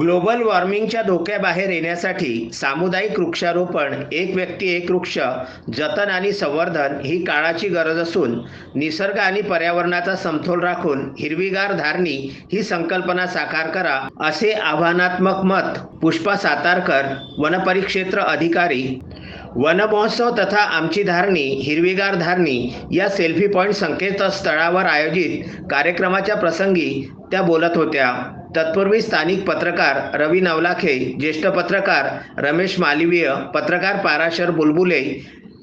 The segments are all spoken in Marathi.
ग्लोबल वॉर्मिंगच्या धोक्याबाहेर येण्यासाठी सामुदायिक वृक्षारोपण एक व्यक्ती एक वृक्ष जतन आणि संवर्धन ही काळाची गरज असून निसर्ग आणि पर्यावरणाचा समतोल राखून हिरवीगार धारणी ही संकल्पना साकार करा असे आव्हानात्मक मत पुष्पा सातारकर वनपरिक्षेत्र अधिकारी. वनमहोत्सव तथा आमची धारणी हिरवीगार धारणी या सेल्फी पॉईंट संकेतस्थळावर आयोजित कार्यक्रमाच्या प्रसंगी त्या बोलत होत्या. तत्पूर्वी स्थानिक पत्रकार रवी नवलाखे ज्येष्ठ पत्रकार रमेश मालवीय पत्रकार पाराशर बुलबुले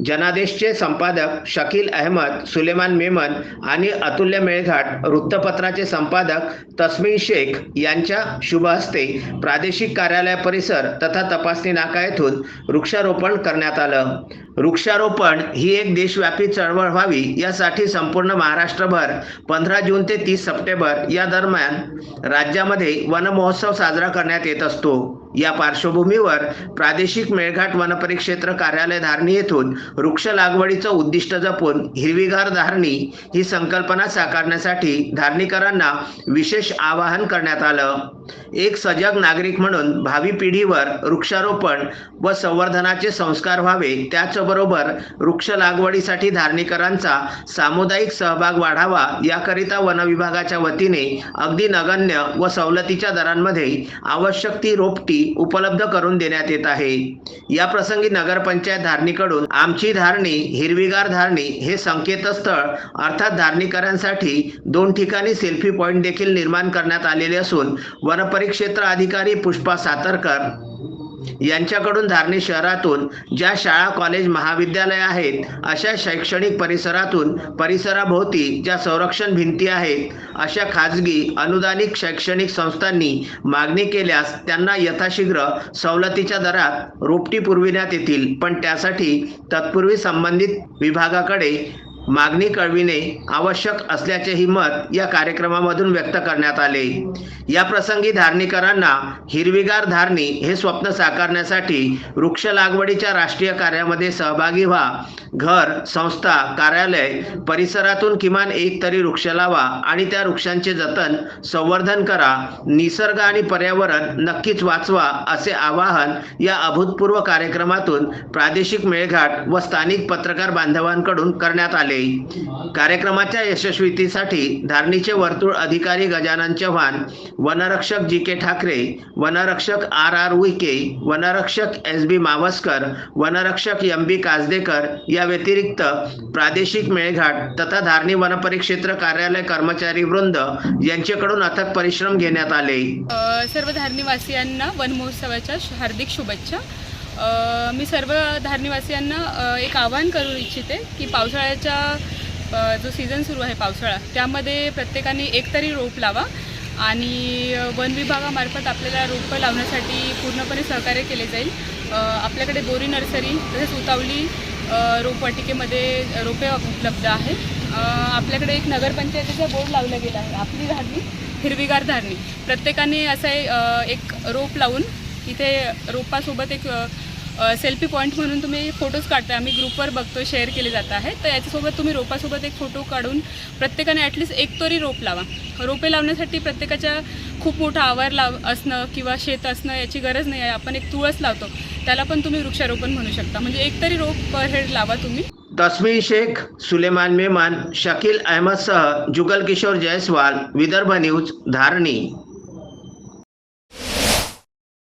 जनादेशचे संपादक शकील अहमद सुलेमान मेमन आणि अतुल्य मेळघाट वृत्तपत्राचे संपादक तस्मीन शेख यांच्या शुभ हस्ते प्रादेशिक कार्यालय परिसर तथा तपासणी नाका येथून वृक्षारोपण करण्यात आलं. वृक्षारोपण ही एक देशव्यापी चळवळ व्हावी यासाठी संपूर्ण महाराष्ट्रभर पंधरा जून ते तीस सप्टेंबर या दरम्यान राज्यामध्ये वन महोत्सव साजरा करण्यात येत असतो. या पार्श्वभूमीवर प्रादेशिक मेळघाट वनपरिक्षेत्र कार्यालय धारणी येथून वृक्ष लागवडीचं उद्दिष्ट जपून हिरवीगार धारणी ही संकल्पना साकारण्यासाठी धारणीकरांना विशेष आवाहन करण्यात आलं. एक सजग नागरिक म्हणून भावी पिढीवर वृक्षारोपण व संवर्धनाचे संस्कार व्हावे त्याचबरोबर वृक्ष लागवडीसाठी धारणीकरांचा सामुदायिक सहभाग वाढावा याकरिता वन विभागाच्या वतीने अगदी नगण्य व सवलतीच्या दरांमध्ये आवश्यक ती रोपटी उपलब्ध करून देण्यात येत आहे. या प्रसंगी नगरपंचायत धारणीकडून आमची धारणी हिरवीगार धारणी हे संकेतस्थळ अर्थात धारणीकरांसाठी दोन ठिकाणी सेल्फी पॉईंट देखील निर्माण करण्यात आलेले असून वनपरिक्षेत्र अधिकारी पुष्पा सातरकर यांच्याकडून धारणी शहरातून ज्या शाळा कॉलेज महाविद्यालय आहेत अशा शैक्षणिक परिसरातून परिसराभोवती ज्या संरक्षण भिंती आहेत अशा खाजगी अनुदानित शैक्षणिक संस्थांनी मागणी केल्यास त्यांना यथाशीघ्र सवलतीच्या दरात रोपटी पुरविण्यात येतील. पण त्यासाठी तत्पूर्वी संबंधित विभागाकडे मागणी कळविणे आवश्यक असल्याचेही मत या कार्यक्रमामधून व्यक्त करण्यात आले. या प्रसंगी धारणीकरांना हिरवीगार धारणी हे स्वप्न साकारण्यासाठी वृक्ष लागवडीच्या राष्ट्रीय कार्यामध्ये सहभागी व्हा. घर संस्था कार्यालय परिसरातून किमान एक तरी वृक्ष लावा आणि त्या वृक्षांचे जतन संवर्धन करा. निसर्ग आणि पर्यावरण नक्कीच वाचवा असे आवाहन या अभूतपूर्व कार्यक्रमातून प्रादेशिक मेळघाट व स्थानिक पत्रकार बांधवांकडून करण्यात आले. कार्यक्रमाच्या यशस्वीतीसाठी धारणीचे वर्तुळ अधिकारी गजानन चव्हाण वनरक्षक जी के ठाकरे वनरक्षक आर आर उईके वनरक्षक एस बी मावस्कर वनरक्षक एम बी काजदेकर या व्यतिरिक्त प्रादेशिक मेळघाट तथा धारणी वनपरिक्षेत्र कार्यालय कर्मचारी वृंद यांच्याकडून अथक परिश्रम घेण्यात आले. सर्व धारणीवासियांना वन महोत्सवाच्या हार्दिक शुभेच्छा. मी सर्व धारणीवासियांना एक आवाहन करू इच्छिते की पावसाळ्याच्या जो सीझन सुरू आहे पावसाळा त्यामध्ये प्रत्येकाने एक तरी रोप लावा आणि वन विभागामार्फत आपल्याला रोपं लावण्यासाठी पूर्णपणे सहकार्य केले जाईल. आपल्याकडे बोरी नर्सरी तसेच उतावली रोपवाटिकेमध्ये रोपे उपलब्ध आहेत. आपल्याकडे एक नगरपंचायतीचा बोर्ड लावला गेला आहे आपली धारणी हिरवीगार धारणी. प्रत्येकाने असं आहे, एक रोप लावून इथे रोपासोबत एक सेल्फी पॉईंट म्हणून तुम्ही फोटोज काढताय. आम्ही ग्रुपवर बघतो शेअर केले जात आहे तर याच्यासोबत तुम्ही रोपासोबत एक फोटो काढून प्रत्येकाने ॲटलिस्ट एक तरी रोप लावा. रोपे लावण्यासाठी प्रत्येकाच्या खूप मोठा आवार लाव असणं किंवा शेत असणं याची गरज नाही आहे. आपण एक तुळस लावतो. त्याला पण तुम्ही वृक्षारोपण म्हणू शकता. म्हणजे एक तरी रोप पर हेड लावा तुम्ही. तस्मीन शेख सुलेमान मेमान शकील अहमदसह जुगल किशोर जयस्वाल विदर्भ न्यूज धारणी.